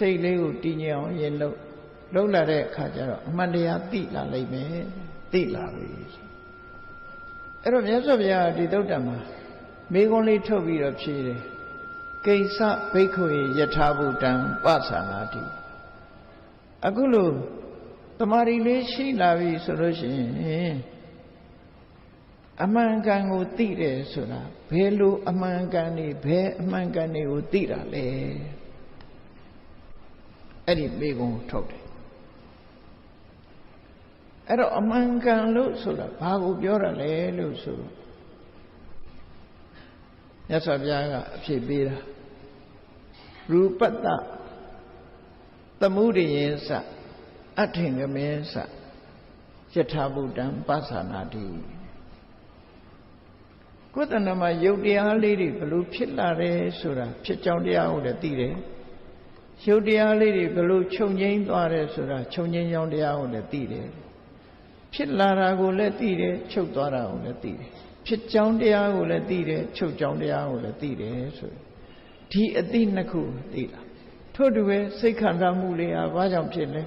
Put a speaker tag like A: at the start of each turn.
A: စိတ်လေးကိုတည်ငြိမ်အောင်ရင်လို့လှုပ်လာတဲ့အခါကျတော့အမှန်တရားသိလာလိမ့်မယ်သိလာပြီအဲ့တော့မြတ်စွာဘုရားဒီသုတ်တံမှာမိကုံးလေးထုတ်ပြီးတော့ဖြေတယ်ကိစ္စဘိက္ခုယထာဘုတံပသနာတိအခုလို့တမာရီလေးရှိလာပြီဆိုလို့ရှိရင်အမှန်ကန်ကိုသိတယ်ဆိုတာဘယ်လိုအမှန်ကန်နေဘယ်အမှန်ကန်နေကိုသိတာလဲ အဲ့ဒီမိကုံထုတ်တယ်အဲ့တော့အမှန်ကန်လို့ဆိုတာဘာကိုပြောရလဲလို့ဆိုတော့မြတ်စွာဘုရားကအဖြစ်ပေးတာရူပတ္တသမုဒိယေသအထင်ကမင်းသယထာဘုဒ္ဓံပသနာတိကိုယ်တဏ္ဍမှာယုတ်တရားလေးတွေဘလို့ဖြစ်လာတယ်ဆိုတာဖြစ်ကြောင်းတရားကိုလည်းသိတယ် ယုတ်တရားလေးတွေဘလို့ခြုံငိမ့်သွားတယ်ဆိုတာခြုံငိမ့်ကြောင်းတရားကိုလည်းသိတယ်ဖြစ်လာတာကိုလည်းသိတယ်ချုပ်သွားတာကိုလည်းသိတယ်ဖြစ်ကြောင်းတရားကိုလည်းသိတယ်ချုပ်ကြောင်းတရားကိုလည်းသိတယ်ဆိုဒီအသိနှစ်ခုသိလားထို့တူပဲစိတ်ခန္ဓာမှုလေးဟာဘာကြောင့်ဖြစ်လဲ